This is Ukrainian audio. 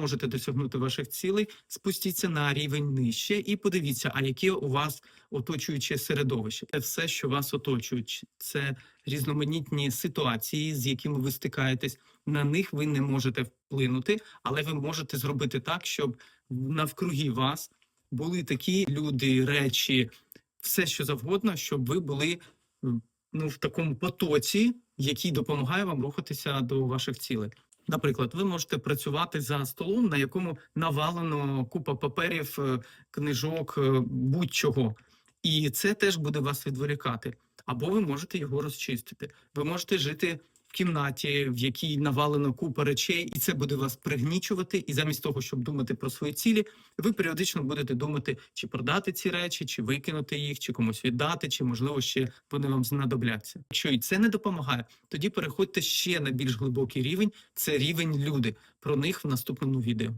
можете досягнути ваших цілей, спустіться на рівень нижче і подивіться, а яке у вас оточуюче середовище. Це все, що вас оточує. Це різноманітні ситуації, з якими ви стикаєтесь. На них ви не можете вплинути, але ви можете зробити так, щоб навкруги вас були такі люди, речі, все що завгодно, щоб ви були ну, в такому потоці, який допомагає вам рухатися до ваших цілей. Наприклад, ви можете працювати за столом, на якому навалено купа паперів, е, книжок, е, будь-чого. І це теж буде вас відволікати. Або ви можете його розчистити. Ви можете жити в кімнаті, в якій навалено купа речей, і це буде вас пригнічувати. І замість того, щоб думати про свої цілі, ви періодично будете думати, чи продати ці речі, чи викинути їх, чи комусь віддати, чи можливо ще вони вам знадобляться. Якщо і це не допомагає, тоді переходьте ще на більш глибокий рівень. Це рівень люди. Про них в наступному відео.